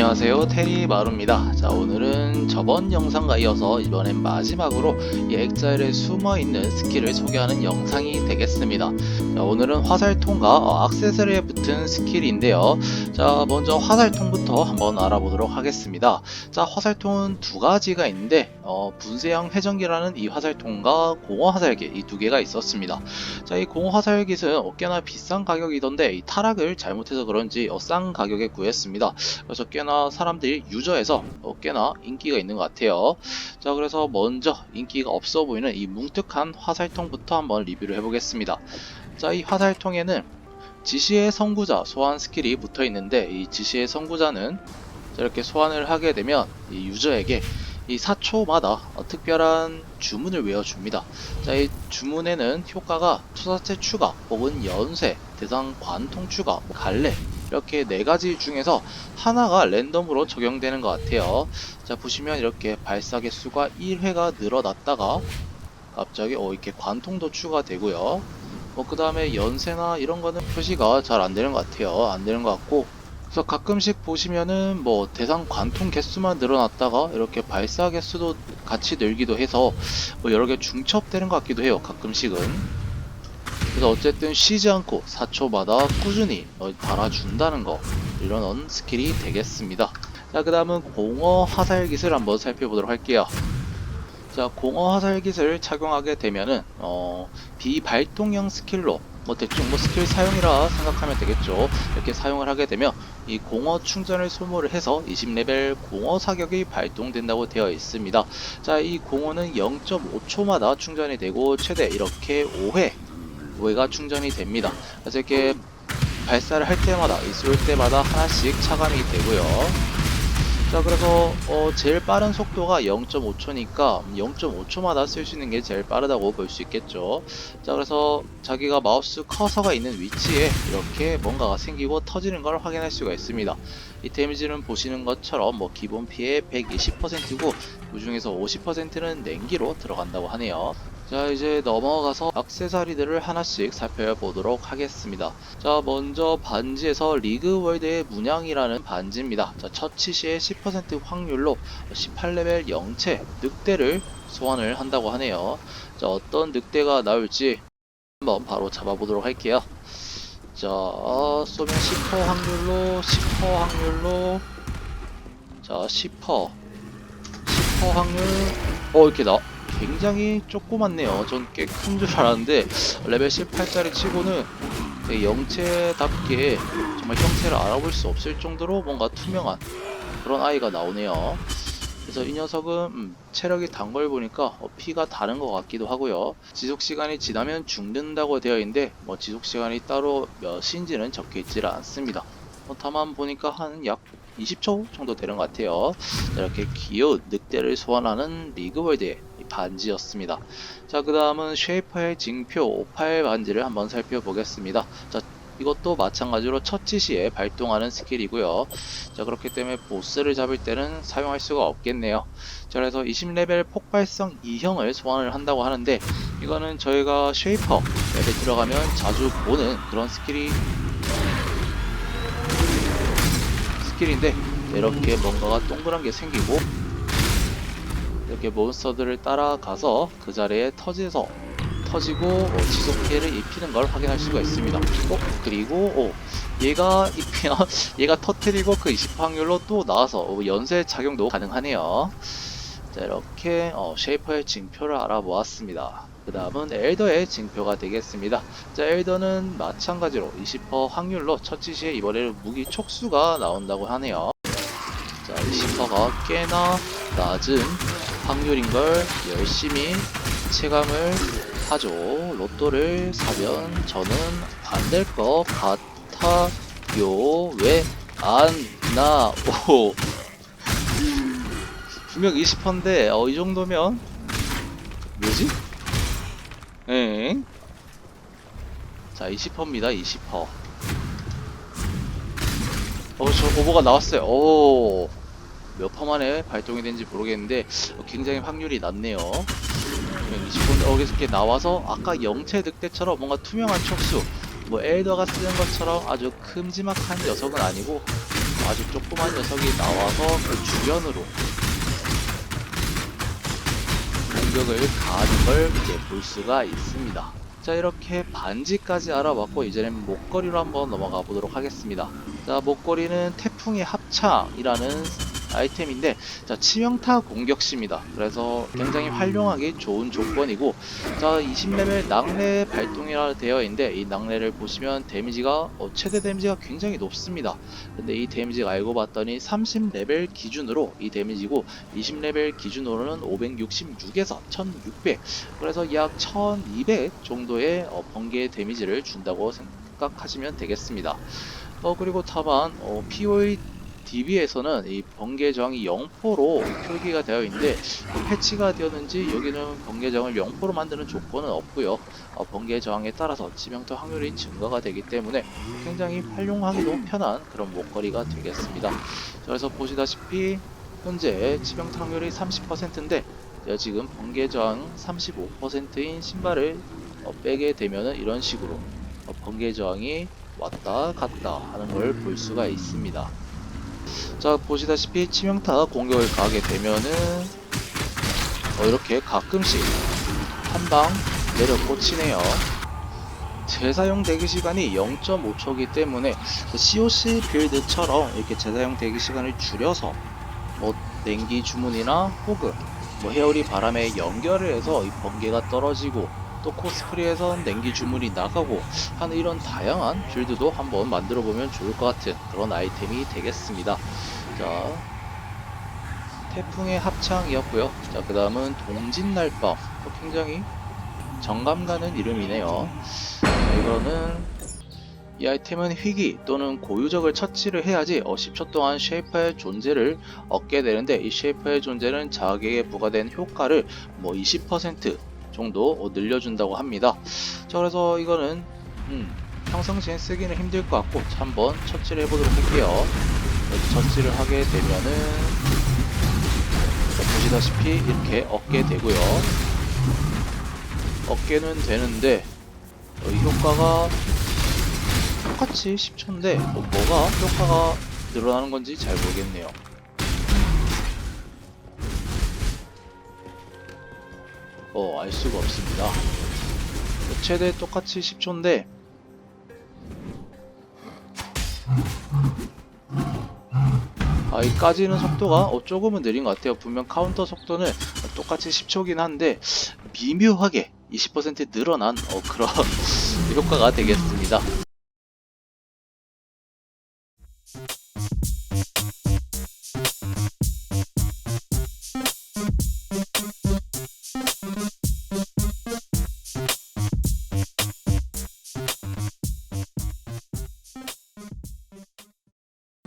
안녕하세요. 테리 마루입니다. 자 오늘은 저번 영상과 이어서 이번엔 마지막으로 이 엑자일에 숨어있는 스킬을 소개하는 영상이 되겠습니다. 자 오늘은 화살통과 어, 악세서리에 붙은 스킬인데요. 자 먼저 화살통부터 한번 알아보도록 하겠습니다. 자 화살통은 두 가지가 있는데 어, 분쇄형 회전기라는 이 화살통과 공허 화살기 이 두 개가 있었습니다. 자이 공허 화살깃은 어, 꽤나 비싼 가격이던데 이 타락을 잘못해서 그런지 어, 싼 가격에 구했습니다. 그래서 꽤나 사람들이 유저에서 어, 꽤나 인기가 있는 것 같아요. 자, 그래서 먼저 인기가 없어 보이는 이 뭉툭한 화살통부터 한번 리뷰를 해보겠습니다. 자, 이 화살통에는 지시의 선구자 소환 스킬이 붙어 있는데 이 지시의 선구자는 이렇게 소환을 하게 되면 이 유저에게 이 4초마다 어, 특별한 주문을 외워줍니다. 자, 이 주문에는 효과가 투사체 추가 혹은 연쇄, 대상 관통 추가, 뭐 갈래 이렇게 네 가지 중에서 하나가 랜덤으로 적용되는 것 같아요. 자 보시면 이렇게 발사 개수가 1회가 늘어났다가 갑자기 어 이렇게 관통도 추가되고요. 뭐 그 다음에 연세나 이런 거는 표시가 잘 안 되는 것 같아요. 안 되는 것 같고 그래서 가끔씩 보시면은 뭐 대상 관통 개수만 늘어났다가 이렇게 발사 개수도 같이 늘기도 해서 뭐 여러 개 중첩되는 것 같기도 해요. 가끔씩은. 그래서 어쨌든 쉬지 않고 4초마다 꾸준히 어, 달아준다는 거 이런 스킬이 되겠습니다. 자, 그 다음은 공어 화살깃을 한번 살펴보도록 할게요. 자, 공어 화살깃을 착용하게 되면은 어, 비발동형 스킬로 뭐 대충 뭐 스킬 사용이라 생각하면 되겠죠. 이렇게 사용을 하게 되면 이 공어 충전을 소모를 해서 20레벨 공어 사격이 발동된다고 되어 있습니다. 자, 이 공어는 0.5초마다 충전이 되고 최대 이렇게 5회 5회가 충전이 됩니다. 그래서 이렇게 발사를 할 때마다 쏠 때마다 하나씩 차감이 되고요. 자 그래서 어, 제일 빠른 속도가 0.5초니까 0.5초마다 쓸 수 있는 게 제일 빠르다고 볼 수 있겠죠. 자 그래서 자기가 마우스 커서가 있는 위치에 이렇게 뭔가가 생기고 터지는 걸 확인할 수가 있습니다. 이 데미지는 보시는 것처럼 뭐 기본 피해 120%고 그 중에서 50%는 냉기로 들어간다고 하네요. 자 이제 넘어가서 악세사리들을 하나씩 살펴보도록 하겠습니다. 자 먼저 반지에서 리그월드의 문양이라는 반지입니다. 자 처치 시에 10% 확률로 18레벨 영체 늑대를 소환을 한다고 하네요. 자 어떤 늑대가 나올지 한번 바로 잡아보도록 할게요. 자 쏘면 10% 확률로 10% 확률로. 자 10% 10% 확률. 어 이렇게 나 굉장히 조그맣네요. 전 꽤 큰 줄 알았는데 레벨 18짜리 치고는 영체답게 정말 형체를 알아볼 수 없을 정도로 뭔가 투명한 그런 아이가 나오네요. 그래서 이 녀석은 음, 체력이 단 걸 보니까 어, 피가 다른 것 같기도 하고요. 지속 시간이 지나면 죽는다고 되어 있는데 뭐 지속 시간이 따로 몇인지는 적혀 있질 않습니다. 뭐 다만 보니까 한 약 20초 정도 되는 것 같아요. 자, 이렇게 귀여운 늑대를 소환하는 리그월드의 반지였습니다. 자, 그 다음은 쉐이퍼의 징표 58 반지를 한번 살펴보겠습니다. 자, 이것도 마찬가지로 처치 시에 발동하는 스킬이고요. 자, 그렇기 때문에 보스를 잡을 때는 사용할 수가 없겠네요. 자, 그래서 20레벨 폭발성 2형을 소환을 한다고 하는데, 이거는 저희가 쉐이퍼 맵에 들어가면 자주 보는 그런 스킬이 스킬인데 이렇게 뭔가가 동그란 게 생기고 이렇게 몬스터들을 따라가서 그 자리에 터져서 터지고 어, 지속 피해를 입히는 걸 확인할 수가 있습니다. 어, 그리고 어, 얘가 입히나 얘가 터트리고 그 20% 확률로 또 나와서 어, 연쇄 작용도 가능하네요. 자 이렇게 어, 쉐이퍼의 징표를 알아보았습니다. 그 다음은 엘더의 징표가 되겠습니다. 자 엘더는 마찬가지로 20% 확률로 처치 시에 이번에는 무기 촉수가 나온다고 하네요. 자 20%가 꽤나 낮은 확률인 걸 열심히 체감을 하죠. 로또를 사면 저는 안 될 것 같아요. 왜 안 나오? 분명 20%인데 어, 이 정도면 뭐지? 엥? 자 20%입니다 20%. 어, 저 오버가 나왔어요. 오. 몇 퍼 만에 발동이 된지 모르겠는데 어, 굉장히 확률이 낮네요. 20분 어, 이렇게 나와서 아까 영체 늑대처럼 뭔가 투명한 촉수 뭐 엘더가 쓰는 것처럼 아주 큼지막한 녀석은 아니고 아주 조그만 녀석이 나와서 그 주변으로 공격을 가하는 걸 이제 볼 수가 있습니다. 자 이렇게 반지까지 알아봤고 이제는 목걸이로 한번 넘어가 보도록 하겠습니다. 자 목걸이는 태풍의 합창이라는 아이템인데 자 치명타 공격시입니다. 그래서 굉장히 활용하기 좋은 조건이고 자 20레벨 낙뢰 발동이라 되어 있는데 이 낙뢰를 보시면 데미지가 어, 최대 데미지가 굉장히 높습니다. 근데 이 데미지가 알고 봤더니 30레벨 기준으로 이 데미지고 20레벨 기준으로는 566에서 1600 그래서 약 1200 정도의 어, 번개 데미지를 준다고 생각하시면 되겠습니다. 어 그리고 다만 어, POE DB에서는 이 번개 저항이 0%로 표기가 되어 있는데 패치가 되었는지 여기는 번개 저항을 0%로 만드는 조건은 없고요. 어, 번개 저항에 따라서 치명타 확률이 증가가 되기 때문에 굉장히 활용하기도 편한 그런 목걸이가 되겠습니다. 자, 그래서 보시다시피 현재 치명타 확률이 30%인데 지금 번개 저항 35%인 신발을 어, 빼게 되면은 이런 식으로 어, 번개 저항이 왔다 갔다 하는 걸 볼 수가 있습니다. 자 보시다시피 치명타 공격을 가하게 되면은 어, 이렇게 가끔씩 한 방 내려 꽂히네요. 재사용 대기 시간이 0.5초이기 때문에 COC 빌드처럼 이렇게 재사용 대기 시간을 줄여서 뭐 냉기 주문이나 혹은 뭐 헤어리 바람에 연결을 해서 이 번개가 떨어지고 또 코스프레에선 냉기 주문이 나가고 하는 이런 다양한 빌드도 한번 만들어 보면 좋을 것 같은 그런 아이템이 되겠습니다. 자, 태풍의 합창이었고요. 자, 그 다음은 동진날밤. 어, 굉장히 정감 가는 이름이네요. 자, 이거는 이 아이템은 희귀 또는 고유적을 처치를 해야지 어, 10초 동안 쉐이퍼의 존재를 얻게 되는데 이 쉐이퍼의 존재는 자기에게 부과된 효과를 뭐 20% 정도 어, 늘려준다고 합니다. 자 그래서 이거는 음, 평상시엔 쓰기는 힘들 것 같고 자, 한번 처치를 해보도록 할게요. 처치를 하게 되면은 자, 보시다시피 이렇게 얻게 되고요. 얻게는 되는데 어, 이 효과가 똑같이 10초인데 뭐, 뭐가 효과가 늘어나는 건지 잘 모르겠네요. 어, 알 수가 없습니다. 최대 똑같이 10초인데 아, 이 까지는 속도가 어, 조금은 느린 것 같아요. 분명 카운터 속도는 똑같이 10초긴 한데 미묘하게 20% 늘어난 어, 그런 효과가 되겠습니다.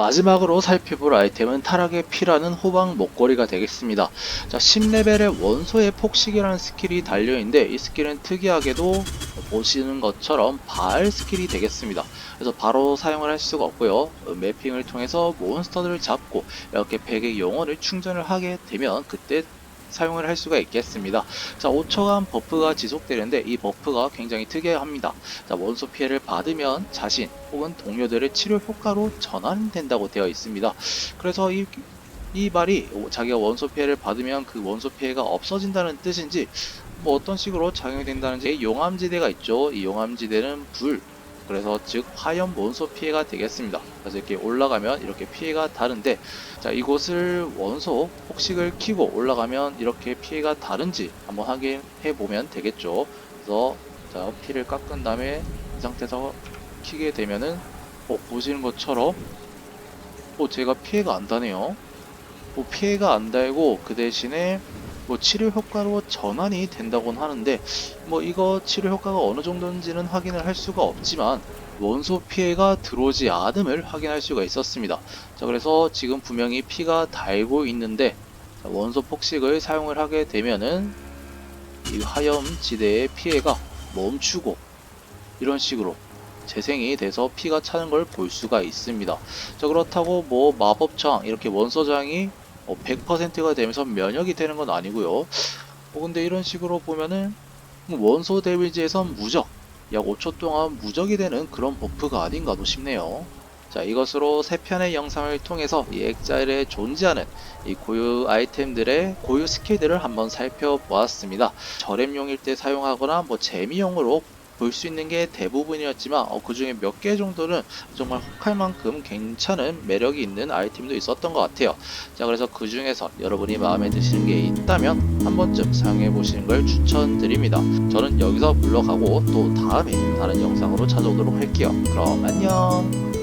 마지막으로 살펴볼 아이템은 타락의 피라는 호박 목걸이가 되겠습니다. 자, 10레벨의 원소의 폭식이라는 스킬이 달려있는데 이 스킬은 특이하게도 보시는 것처럼 발 스킬이 되겠습니다. 그래서 바로 사용을 할 수가 없고요. 어, 매핑을 통해서 몬스터들을 잡고 이렇게 100의 영혼을 충전을 하게 되면 그때 사용을 할 수가 있겠습니다. 자, 5초간 버프가 지속되는데 이 버프가 굉장히 특이합니다. 자, 원소 피해를 받으면 자신 혹은 동료들의 치료 효과로 전환된다고 되어 있습니다. 그래서 이, 이 말이 자기가 원소 피해를 받으면 그 원소 피해가 없어진다는 뜻인지 뭐 어떤 식으로 작용이 된다는지 용암지대가 있죠. 이 용암지대는 불 그래서 즉 화염 몬스터 피해가 되겠습니다. 그래서 이렇게 올라가면 이렇게 피해가 다른데 자 이곳을 원소 폭식을 키고 올라가면 이렇게 피해가 다른지 한번 확인해 보면 되겠죠. 그래서 자 피를 깎은 다음에 이 상태에서 키게 되면은 어, 보시는 것처럼 어 제가 피해가 안 다네요. 뭐 피해가 안 달고 그 대신에 뭐 치료 효과로 전환이 된다곤 하는데 뭐 이거 치료 효과가 어느 정도인지는 확인을 할 수가 없지만 원소 피해가 들어오지 않음을 확인할 수가 있었습니다. 자 그래서 지금 분명히 피가 달고 있는데 자, 원소 폭식을 사용을 하게 되면은 이 화염 지대의 피해가 멈추고 이런 식으로 재생이 돼서 피가 차는 걸 볼 수가 있습니다. 자 그렇다고 뭐 마법 저항 이렇게 원소 저항이 100%가 되면서 면역이 되는 건 아니고요. 어, 근데 이런 식으로 보면은 원소 데미지에선 무적 약 5초 동안 무적이 되는 그런 버프가 아닌가도 싶네요. 자, 이것으로 세 편의 영상을 통해서 이 엑자일에 존재하는 이 고유 아이템들의 고유 스킬들을 한번 살펴보았습니다. 저렴용일 때 사용하거나 뭐 재미용으로 볼 수 있는 게 대부분이었지만 어, 그 중에 몇 개 정도는 정말 혹할 만큼 괜찮은 매력이 있는 아이템도 있었던 것 같아요. 자, 그래서 그 중에서 여러분이 마음에 드시는 게 있다면 한 번쯤 사용해 보시는 걸 추천드립니다. 저는 여기서 물러가고 또 다음에 다른 영상으로 찾아오도록 할게요. 그럼 안녕!